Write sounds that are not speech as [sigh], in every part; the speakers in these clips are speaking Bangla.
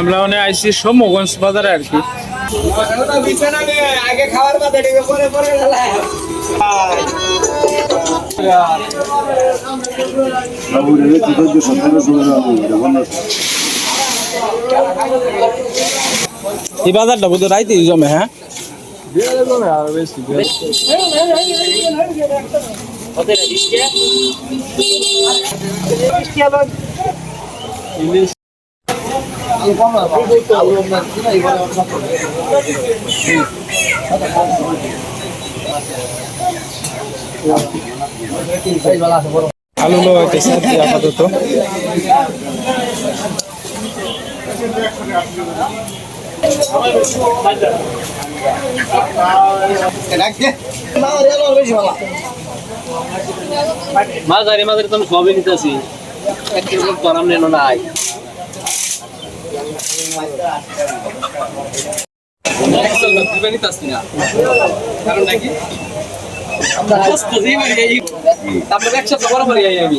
আমরা মানে আইসি সমগঞ্জ বাজারে আর কি। এই বাজারটা বোধ রাইতে জমে হ্যাঁ? আলু লো হইতেছে আর কি আপাতত মাঝারি মাঝারি তো আমি সবই নিতেছি। গরম নেন নাই। কারণ নাকি তারপরে একসাথে বরাবর আমি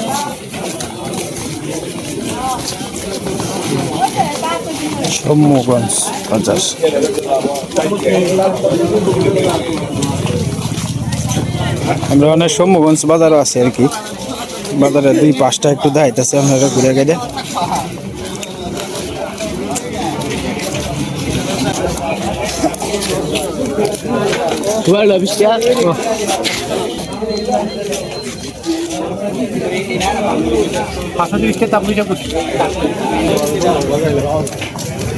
সমগঞ্জ পঞ্চাশ আমরা অনেক সমগঞ্জ বাজারও আছে আর কি। বাজারে দুই পাঁচটা একটু দেখাইতেছে আপনারা ঘুরে গেলে। পাঁচশো তিরিশটা তাপ করছি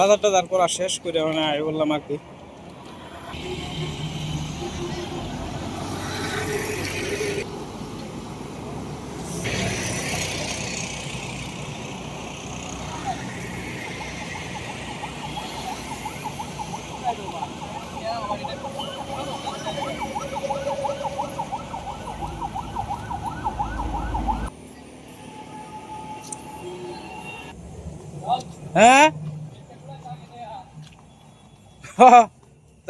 বাজারটা তারপর করা শেষ করে মানে আমি বললাম আর কি হ্যাঁ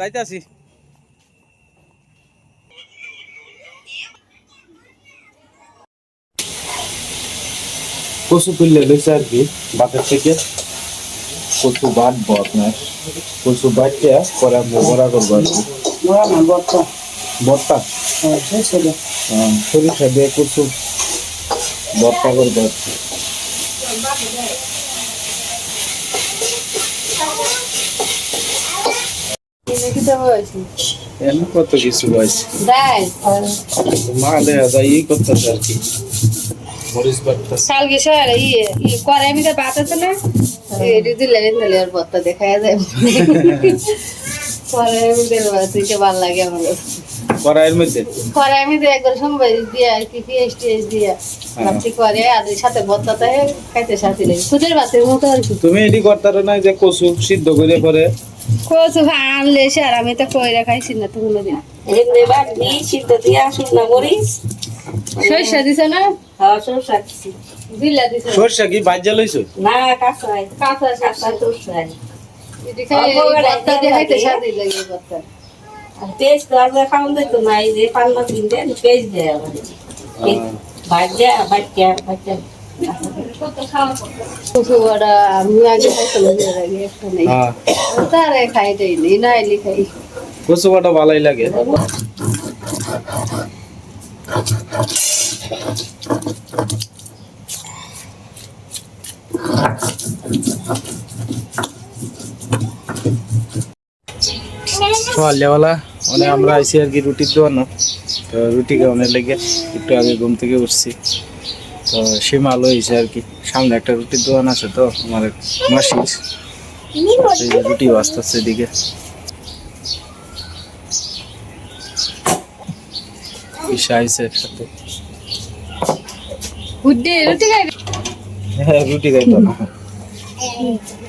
যাইতাছি। কচু তুললে লইছে আর কি বাতের থেকে। কচু বাটবো আপনার। কচু বাটিয়া পরে আমরা বড়া করব আর কি। বর্তা হ্যাঁ, সরিষা দিয়ে কচু বর্তা করব আর কি। এমন কত কিছু আছে মা দেখা যায় এই করতেছে আর কি। ইয়ে ইয়ে করে আমি তো বাত আছে না? এটি দিলে দিলে আর বত্তা দেখা যায়। পরে আমি দিলে বাতিকে ভালো লাগে আমার। কড়াইয়ের মধ্যে? পরে আমি একবার দিয়ে আর কি দিয়ে। ভাবছি করে আর এর সাথে বত্তা খাইতে সাথে লাগে। খুদের মতো আর কি। তুমি এটি করতে না যে কচু সিদ্ধ করে পরে। কোচ আনলে সে আর আমি তো কইরা খাইছি না তো কোনোদিন এমনি বাটবি সিদ্ধ দিয়া শুকনা মরিচ। সরষা দিছে না? হ্যাঁ সরষা দিছি। দিলা দিছে? সরষা কি বাজ্যা লইছো? না কাঁচাই কাঁচা কাঁচা সরষা। এটি খাই বত্তা দিয়ে খাইতে সাথে লাগে বত্তা আর পেঁয়াজ তো আর খাওয়ান দিত না যে পান্না দিন দেন পেঁয়াজ দেয় আমাদের ভাজা ভাজা ভাজা কচু আমি আগে খাইতাম বিয়ের আগে একটা নেই। হ্যাঁ। তারে খাই দেই নি নাইলি খাই কচু ভালোই লাগে। সকালবেলা মানে আমরা আইসি আর কি রুটির দোকানো। তো রুটি খাওয়ানোর লেগে একটু আগে ঘুম থেকে উঠছি। তো সে মাল হয়েছে আর কি। সামনে একটা রুটির দোকান আছে তো আমার মাসির। রুটি এদিকে। ঈশা আইসে একসাথে রুটি খাই হ্যাঁ রুটি খাইবা।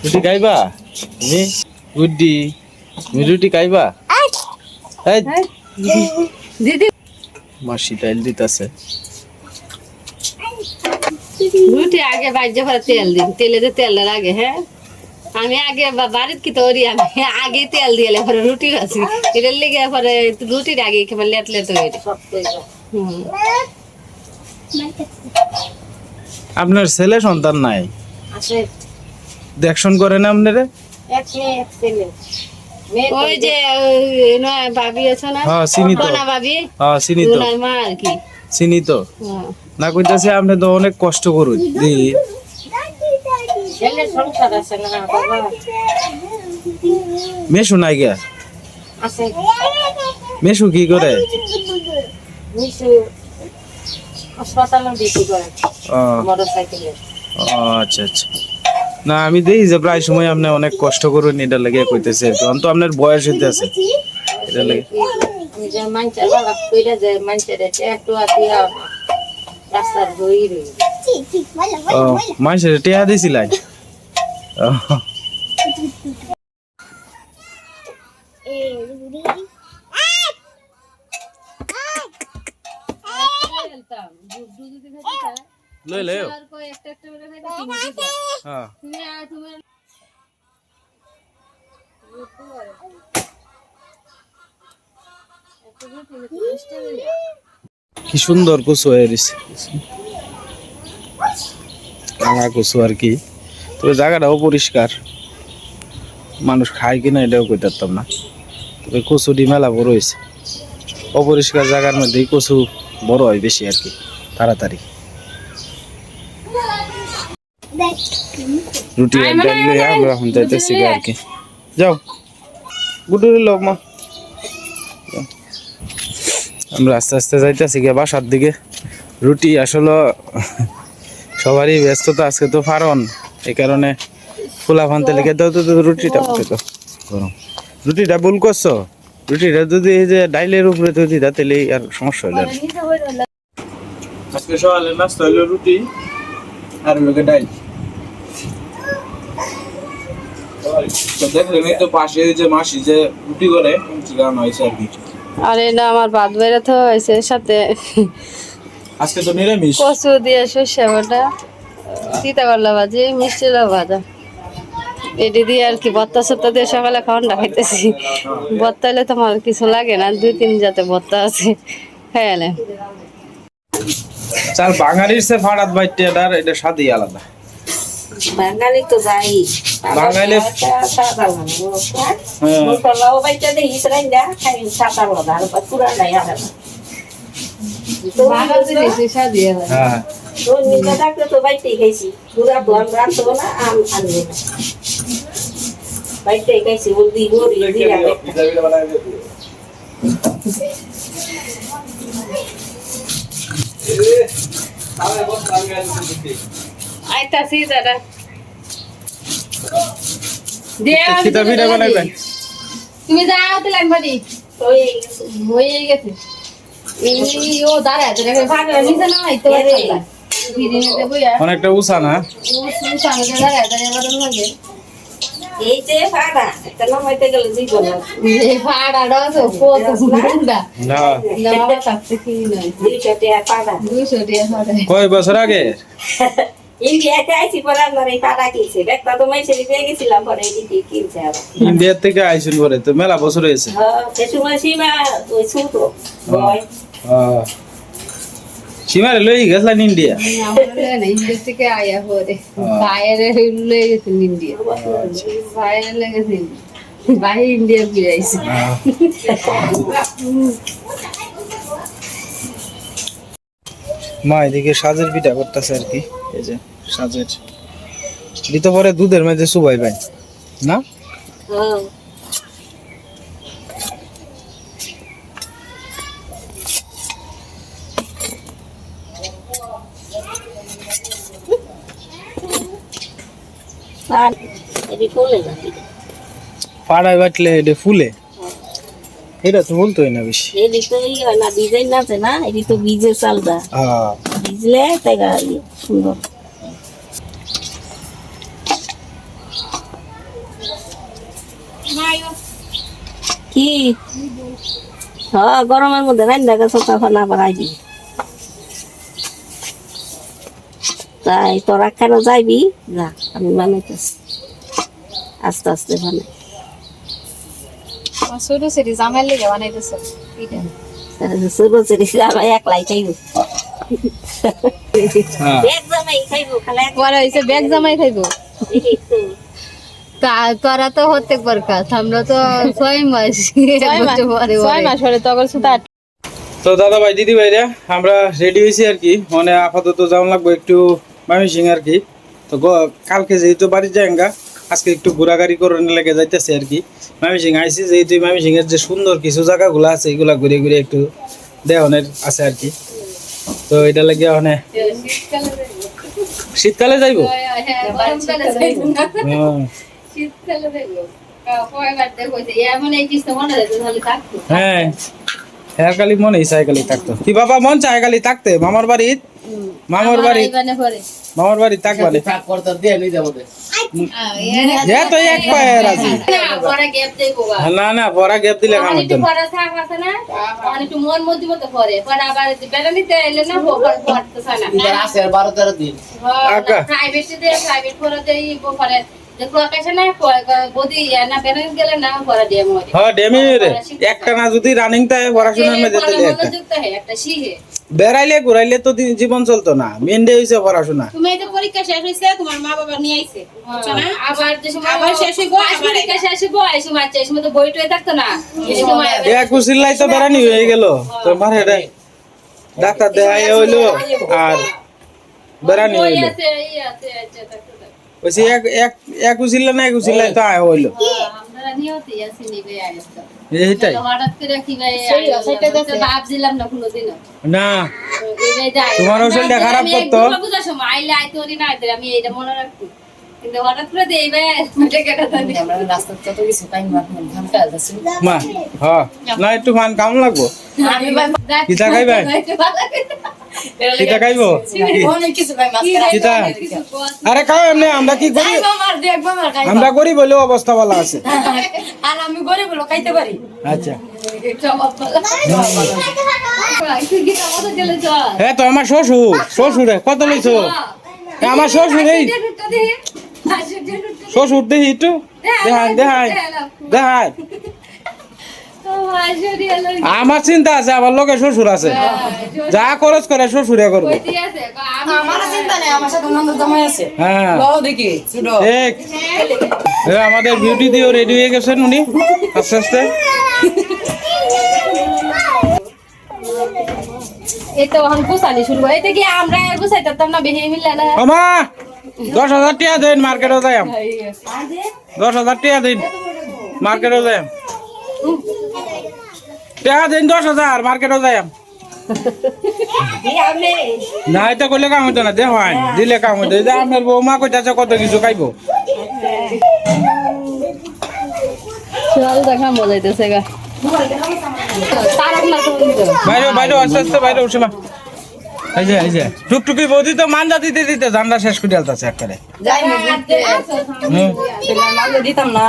রুটি খাইবা? তুমি? গুড্ডি তুমি রুটি খাইবা? দিদি। মাসি টাইল দিতেছে। রুটি আগে বাজ্য করে তেল দিন তেলে তো তেল লাগে হ্যাঁ? আমি আগে বা- বাড়িত কি তৈরি আমি? আগে তেল দিয়ে পরে রুটি আছি এটার লেগে পরে রুটির আগে খেয়ে লেট লেট হয়ে হুম। আপনার ছেলে সন্তান নাই? দেখশন করে না আপনারে? ওই যে নয় ভাবি আছে না? হ্যাঁ চিনি তো কনা ভাবি? হ্যাঁ চিনি তো মা আর কি। চিনি তো হ্যাঁ। না কইতাছে আপনি তো অনেক কষ্ট করুন দি মেশু নাই গিয়া? মেশু কি করে? আচ্ছা আচ্ছা। না আমি দেখি যে প্রায় সময় আপনি অনেক কষ্ট করুন এটা লেগে কইতেছে আর তো আপনার বয়স হইতে আছে এটা লাগে রাস্তার দই রই ও মানুষের টেয়া দিছিলাই? লই লই একটা একটা করে খাইতে হ্যাঁ। তুমি তুমি কি সুন্দর কচু হয়ে রয়েছে কালা কচু আর কি। তবে জায়গাটাও পরিষ্কার। মানুষ খায় কিনা এটাও কইতাম না। তবে কচুটি মেলা বড় হয়েছে অপরিষ্কার জায়গার মধ্যেই কচু বড় হয় বেশি আর কি তাড়াতাড়ি। রুটি লইয়া আমরা এখন যাইতেছি আর কি। যাও। গুডুরি লোক মা। আমরা আস্তে আস্তে যাইতেছি গিয়ে বাসার দিকে। রুটি আসলে সবারই ব্যস্ততা আজকে তো ফারন। এই কারণে ফুলা ফানতে লেগে দাও তো রুটিটা তো গরম রুটিটা ভুল করছ? রুটিটা যদি এই যে ডাইলের উপরে তো দিতা তাহলে আর সমস্যা হইল আজকে সকালে নাস্তা হইল রুটি আর লোকে ডাইল। তো দেখলেন এই তো পাশে যে মাসি যে রুটি করে গান হয়েছে আর কি। আর এটা আমার ভাত বেরোতে হয়েছে সাথে আজকে তো নিরামিষ। কচু দিয়ে সর্ষে বাটা তিতা করলা ভাজি মিষ্টিটা ভাজা। এটি দিয়ে আর কি বত্তা সত্তা দিয়ে সকালে খাওয়ানটা খাইতেছি। বত্তা হলে তোমার কিছু লাগে না দুই তিন জাতে বত্তা আছে খেয়ালে চাল বাঙালির সে ফাড়াত বাইতে এটার এটা স্বাদই আলাদা। বাঙালি তো যাই। বাঙালি- সাদা হ্যাঁ। মশলাও বাইতে দেই ইসরাইল দা খাই সাদা লাগা আর পুরা নাই আর। ভালো জিনিস আইতাছি দাদা। দেয়া পিঠা বানাইবেন। তুমি যাও তো লাগবে দি। হয়ে গেছে। এই ও দাঁড়া দাঁড়া ভাগা নিচে না হইতে পারে ভিডিও দেবো অনেকটা উষা না? ও শুধু দাঁড়া দাঁড়া বড় লাগে এই যে ফাড়া গেলে জীবন এই কত না? টাকা ফাড়া টাকা ফাড়া কয় বছর আগে? [laughs] ইন্ডিয়াতে আইছি পরে আপনার এই ফাড়া কিনছে। একটা তো মাইসেরি পেয়ে গেছিলাম পরে এদিকে কিনছে আবার। ইন্ডিয়ার থেকে তো মেলা বছর হয়েছে। হ্যাঁ, সে সময় সীমা ওই ছোট বয়। হ্যাঁ। সীমারে লই গেছিলেন ইন্ডিয়া? ইন্ডিয়া থেকে আয়া পরে। বাইরে গেছেন ইন্ডিয়া। বাইরে লেগেছে বাইরে ইন্ডিয়া ফিরে আইছে। মা এদিকে সাজের পিঠা করতেছে আর কি এই যে। সাজের। দিতে পরে দুধের মাঝে সুবাই ভাই না? হ্যাঁ পাড়ায় বাটলে এটা ফুলে। এটা তো বলতোই না বেশি। এটি তো হয় না ডিজাইন আছে না? এটি তো চালদা হ্যাঁ। ভিজলে তাই ইয়ে সুন্দর। কি? হ্যাঁ গরমের মধ্যে রান্না দেখা সকাল খানা বানাই দিবি তাই তোরা কেন যাইবি? যা আমি বানাইতেছি। আস্তে আস্তে বানাই। ছোট সেটি জামাই লেগে বানাইতেছে। শুরু করি আমার একলাই খাইব। হ্যাঁ। এক জামাই খাইব ব্যাগ জামাই খাইবো। তোরা তো প্রত্যেকবার কাজ আমরা তো ছয় মাস ছয়। মাস পরে তখন সুতা তো দাদা ভাই দিদি ভাইরা আমরা রেডি হয়েছি আর কি। মানে আপাতত যাওয়া লাগবো একটু ময়মনসিং আর কি। তো কালকে যেহেতু বাড়ি যায়গা আজকে একটু ঘোরাঘুরি করে লেগে যাইতেছে আর কি। ময়মনসিং আইসি যেহেতু এর যে সুন্দর কিছু জায়গাগুলো আছে এগুলা ঘুরে ঘুরে একটু দেওয়ানের আছে আর কি। তো এটা লাগে মানে শীতকালে যাইবো। হ্যাঁ, হ্যাঁ। শীতকালে মনে। হ্যাঁ হ্যাঁ মনে থাকতো কি বাবা মন চায় থাকতে মামার বাড়ি মামার বাড়ি থাকবানে করতে দিয়ে নিয়ে যাব দে। যে তো এক পায়ের আছে না। না না পরা গ্যাপ দিলে কাম হতো না থাক আছে না, একটু মন মধ্যে মতো পরে। পরে আবার বেলা নিতে এলে না, পরে পড়তেছে না। আছে আর বারো তেরো দিন আজ্ঞা। প্রাইভেট প্রাইভেট করে দেই পরে হ্যাঁ হয়। বেড়াইলে ঘুরাইলে তো জীবন চলতো না মেন্ডে হইছে পড়াশোনা। তুমি এই যে পরীক্ষা শেষ হয়েছে তোমার মা বাবা নিয়ে আইছে। আবার যে সময় আবার শেষ হইবো, পরীক্ষা শেষ হইবো এই সময় এই সময় তো বই টই থাকতো না এই সময় এক উচিল্লাই তো বেড়ানি হয়ে গেল তোমার ডাক্তার দেখাই হইল আর বেড়ানি হইল। আছে এই আছে আছে। থাকতো। এক এক এক না এক উচিল্লাই তো আয় হইল না। তোমার ওষুধটা খারাপ আমি করতো? এইটা মনে না একটু লাগবো? খাইবে কিতা খাইবো? আরে খাও এমনি আমরা কি করি আমার গরিব হলেও অবস্থা ভালো আছে। [laughs] আর আমি গরিব লোক খাইতে পারি। আচ্ছা। বলা। হ্যাঁ তো আমার শ্বশুর শ্বশুরে কত লইছো? এ, আমার শ্বশুর এই। আচ্ছা। শ্বশুর দেখি একটু। ও, আসলে এলো। আমার চিন্তা আছে আমার লোকের শ্বশুর আছে। যা খরচ করে শ্বশুরে করব। কইতে আছে, কয় আমি- আমার চিন্তা নেই আমার সাথে নন্দ জামাই আছে। হ্যাঁ। আমাদের বিউটি দিয়েও রেডি হয়ে গেছেন উনি। আস্তে আস্তে। হয়। দশ হাজার টাকা দিন মার্কেটে যাই দশ হাজার টাকা দিন মার্কেটে যাই টাকা দিন দশ হাজার মার্কেটে যাই না এটা করলে কাম হইতো না দেখ দিলে কাম হইতো। এই যে আপনার বৌমা কইতাছে কত কিছু খাইবো। চল দেখা মজাইতেছে গা। তো বাইরে বাইরে আস্তে আস্তে বাইরে উঠছে এই যে এই যে টুকটুকি বৌদি তো মান্দা দিতে দিতে জানলা শেষ করে আলতাছে একবারে। যাই না দিতে। হুম। মাঝে দিতাম না।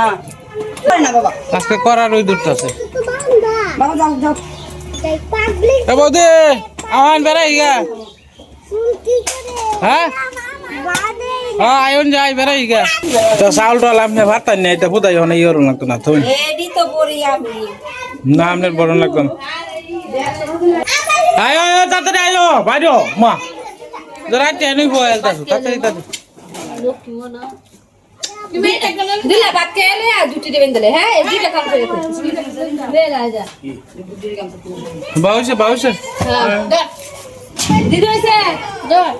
না বাবা। আজকে করার ওই দূরটা আছে। বাবা যাও যাও। এ বৌদি আওয়ান বেড়াই গা। হ্যাঁ? হ্যাঁ আয়ন যাই বেড়াই গা। তো চাউল টাল আপনি ভাত নাই তো বোধাই হনে ইয়র লাগতো না আমি। না আপনার বড় লাগতো না। আয় আয় আয়, তাড়াতাড়ি আয়ো বাইরে মা। জরা টেনে বয়াল তাড়াতাড়ি তাড়াতাড়ি। দিলে ভাত খেলে আর দুটি দেবেন দিলে হ্যাঁ এই দুইটা কাম করে দে রাজা। বাউসে বাউসে। হ্যাঁ দিদি হইছে ধর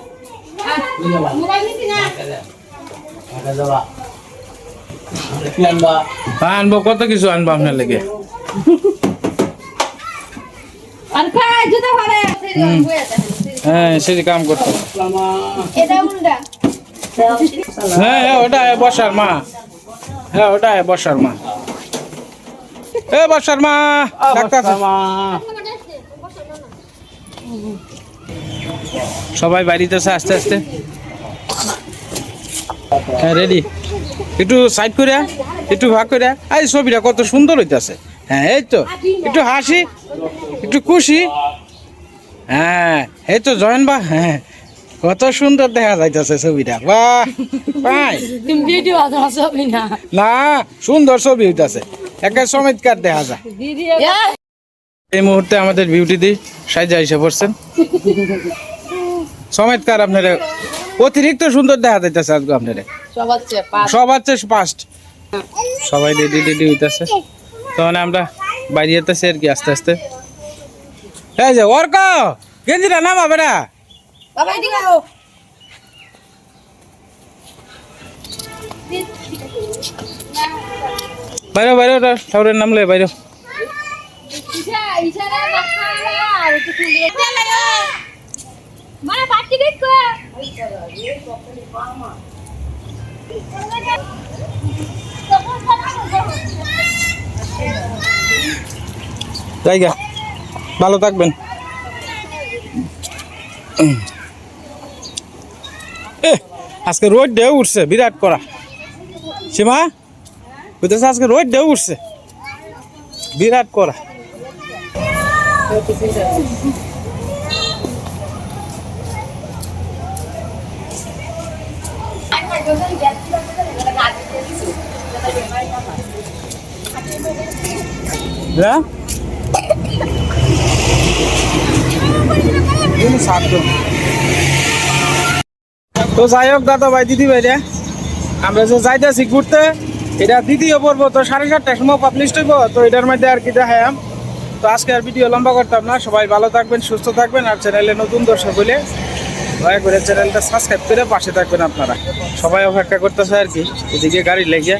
মোবাইল না আনবা কত কিছু আনব আপনার লেগে? আর খাই জুতা পরে। হ্যাঁ সেই কাম করতো হ্যাঁ হ্যাঁ ওটা বসার মা। হ্যাঁ ওটা বসার মা। এ বসার মা ডাক্তার সবাই বাড়িতেছে আস্তে আস্তে। হ্যাঁ রেডি একটু সাইড করে একটু ভাগ করে এই ছবিটা কত সুন্দর হইতেছে। হ্যাঁ এই তো একটু হাসি একটু খুশি। হ্যাঁ এই তো জয়েন বা হ্যাঁ। কত সুন্দর দেখা যাইতেছে ছবিটা বাহ তুমি ভিডিও না। না সুন্দর ছবি হইতাছে। একে চমৎকার দেখা যায় এই মুহূর্তে আমাদের বিউটি দি সাজা এসে পড়ছেন। চমৎকার আপনার অতিরিক্ত সুন্দর দেখা যাইতেছে আজকে আপনার। সবার চেয়ে ফার্স্ট সবাই রেডি রেডি হইতেছে। তখন আমরা বাইরে যেতেছি আর কি আস্তে আস্তে। এই যে অর্ক গেঞ্জিটা নামা বেটা। বাবা এদিকে আও বাইরে বাইরে ঠাকুরের নামলে বাইরে। মানে ভালো থাকবেন। আজকে রোদ ঢেউ উঠছে বিরাট করা সীমা বুঝতেছে আজকে রোদ ঢেউ উঠছে। বিরাট করা হ্যাঁ দিন সাতজন তো যাই হোক, দাদা ভাই, দিদি ভাই রে আমরা যে যাইতেছি ঘুরতে, এটা দ্বিতীয় পর্ব, তো সাড়ে সাতটার সময় পাবলিশ হইব, তো এটার মধ্যে আর কি দেখায়াম তো আজকে আর ভিডিও লম্বা করতাম না, সবাই ভালো থাকবেন, সুস্থ থাকবেন, আর চ্যানেলে নতুন দর্শক হলে দয়া করে চ্যানেলটা সাবস্ক্রাইব করে পাশে থাকবেন আপনারা। সবাই অপেক্ষা করতেছে আর কি, এদিকে গাড়ি লেগে।